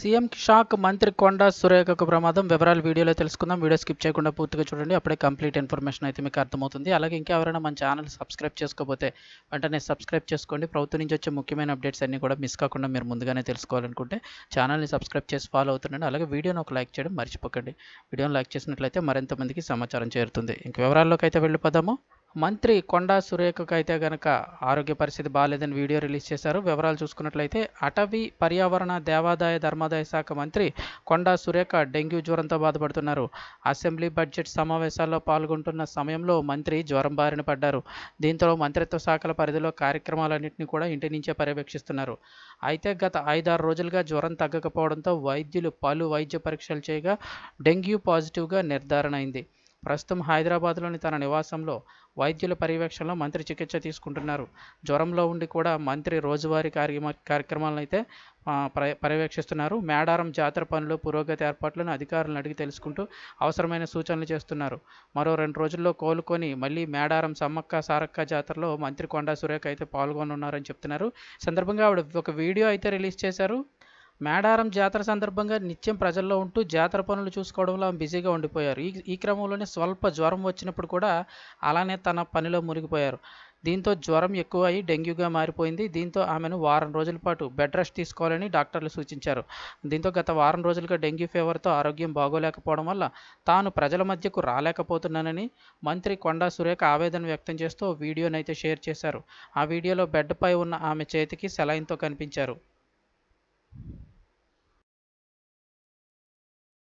CM shock మంత్రి కొండా సురేఖకు ప్రమాదం. వివరాలు వీడియోలో తెలుసుకుందాం. వీడియో స్కిప్ చేయకుండా పూర్తిగా చూడండి. అప్పుడే కంప్లీట్ ఇన్ఫర్మేషన్ అయితే మీకు అర్థమవుతుంది. అలాగే ఇంకెవరైనా మన ఛానల్ సబ్స్క్రైబ్ చేసుకోకపోతే వెంటనే సబ్స్క్రైబ్ చేసుకోండి. ప్రభుత్వం నుంచి వచ్చే ముఖ్యమైన అప్డేట్స్ అన్నీ కూడా మిస్ కాకుండా మీరు ముందుగానే తెలుసుకోవాలనుకుంటే ఛానల్ని సబ్స్క్రైబ్ చేసి ఫాలో అవుతుండండి. అలాగే వీడియోని ఒక లైక్ చేయడం మర్చిపోకండి. వీడియోని లైక్ చేసినట్లయితే మరింత మందికి సమాచారం చేరుతుంది. ఇంక వివరాల్లోకి అయితే వెళ్ళిపోదాము. మంత్రి కొండా సురేఖకు అయితే గనక ఆరోగ్య పరిస్థితి బాగాలేదని వీడియో రిలీజ్ చేశారు. వివరాలు చూసుకున్నట్లయితే అటవీ పర్యావరణ దేవాదాయ ధర్మాదాయ శాఖ మంత్రి కొండా సురేఖ డెంగ్యూ జ్వరంతో బాధపడుతున్నారు. అసెంబ్లీ బడ్జెట్ సమావేశాల్లో పాల్గొంటున్న సమయంలో మంత్రి జ్వరం బారిన పడ్డారు. దీంతో మంత్రిత్వ శాఖల పరిధిలో కార్యక్రమాలన్నింటినీ కూడా ఇంటి నుంచే పర్యవేక్షిస్తున్నారు. అయితే గత ఐదారు రోజులుగా జ్వరం తగ్గకపోవడంతో వైద్యులు పలు వైద్య పరీక్షలు చేయగా డెంగ్యూ పాజిటివ్గా నిర్ధారణ అయింది ప్రస్తుతం హైదరాబాద్లోని తన నివాసంలో వైద్యుల పర్యవేక్షణలో మంత్రి చికిత్స తీసుకుంటున్నారు. జ్వరంలో ఉండి కూడా మంత్రి రోజువారీ కార్యక్రమ కార్యక్రమాలను అయితే పర్యవేక్షిస్తున్నారు. మేడారం జాతర పనులు పురోగతి ఏర్పాట్లను అధికారులను అడిగి తెలుసుకుంటూ అవసరమైన సూచనలు చేస్తున్నారు. మరో రెండు రోజుల్లో కోలుకొని మళ్ళీ మేడారం సమ్మక్క సారక్క జాతరలో మంత్రి కొండా సురేఖ అయితే పాల్గొనున్నారని చెప్తున్నారు. సందర్భంగా ఆవిడ ఒక వీడియో అయితే రిలీజ్ చేశారు. మేడారం జాతర సందర్భంగా నిత్యం ప్రజల్లో ఉంటూ జాతర పనులు చూసుకోవడంలో ఆమె బిజీగా ఉండిపోయారు. ఈ ఈ క్రమంలోనే స్వల్ప జ్వరం వచ్చినప్పుడు కూడా అలానే తన పనిలో మునిగిపోయారు. దీంతో జ్వరం ఎక్కువ అయి డెంగ్యూగా మారిపోయింది. దీంతో ఆమెను వారం రోజుల పాటు బెడ్ రెస్ట్ తీసుకోవాలని డాక్టర్లు సూచించారు. దీంతో గత వారం రోజులుగా డెంగ్యూ ఫీవర్తో ఆరోగ్యం బాగోలేకపోవడం వల్ల తాను ప్రజల మధ్యకు రాలేకపోతున్నానని మంత్రి కొండా సురేఖ ఆవేదన వ్యక్తం చేస్తూ వీడియోనైతే షేర్ చేశారు. ఆ వీడియోలో బెడ్పై ఉన్న ఆమె చేతికి సెలైన్తో కనిపించారు.